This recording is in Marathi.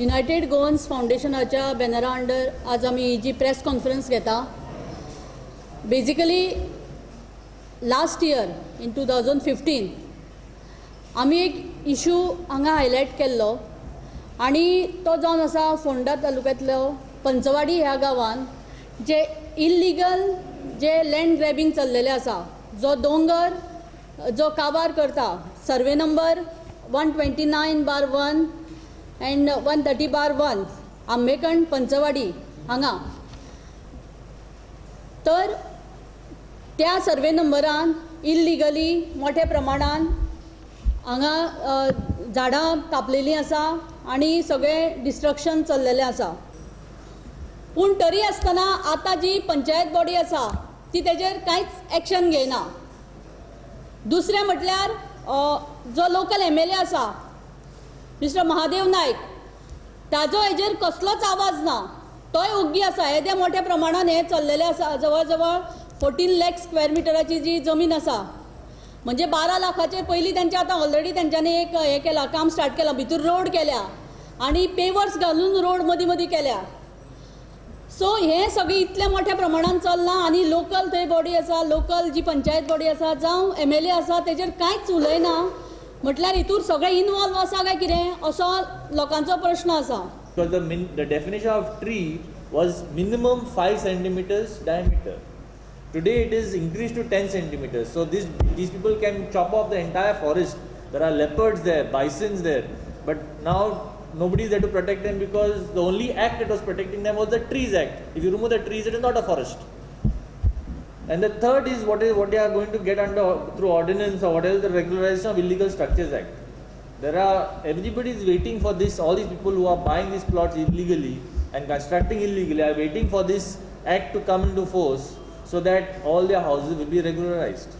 युनायटेड गोवन्स फाउंडेशनाच्या बॅनरा अंडर आज आमी जी प्रेस कॉन्फरन्स घेता. Basically last year in two thousand fifteen आमी एक इशू हांगा हायलायट केल्लो. आनी तो जावन आसा फोंडा तालुक्यांतलो पंचवाडी ह्या गांवान जे इल्लिगल जे लँड ग्रॅबिंग चल्लेलें आसा जो दोंगर जो काबार करता survey number one twenty nine bar one and one thirty bar one आंबेकण Panchwadi हांगा तर त्या सर्वे नंबरान इल्लिगली मोठ्या प्रमाणान हांगा झाडां कापलेलीं आसा आनी सगळें डिस्ट्रक्शन चललेलें आसा पूण तरी आसतना आतां जी पंचायत बॉडी आसा ती तेजेर कांयच एक्शन घेयना दुसरें म्हटल्यार जो लोकल एम एल ए आसा मिस्टर महादेव नायक ताजो हेजेर कसलोच आवाज ना. तोय ओग्गी आसा. येदे मोठ्या प्रमाणान हें चल्लेलें आसा. जवळ जवळ फोर्टीन लॅक स्क्वेअर मिटराची जी जमीन आसा. म्हणजे बारा लाखाचेर पयलीं त्यांचे आतां ऑलरेडी तेंच्यांनी एक हें केलां काम स्टार्ट केलां. भितर रोड केल्या आनी पेवर्स घालून रोड मदीं मदीं केल्या. सो हें सगळें इतल्या मोठ्या प्रमाणान चलना आनी लोकल थंय बॉडी आसा लोकल जी पंचायत बॉडी आसा जावं एम एल ए आसा तेजेर कांयच उलयना म्हटल्यार हातूर सगळे इनवॉल्व आसा काय कितें? असो लोकांचो प्रश्न आसा. Because the definition of tree was minimum five centimetres diameter today it is increase to ten centimetres so this this people can chop off the entire forest there are leopards there bisons there but now nobody is there to protect them because the only act it was protecting them was the trees act if you remove the trees it is not a forest And the third is what is what they are going to get under through ordinance or whatever the regularization of illegal structures act. There are everybody is waiting for this. All these people who are buying these plots illegally and constructing illegally are waiting for this act to come into force so that all their houses will be regularized.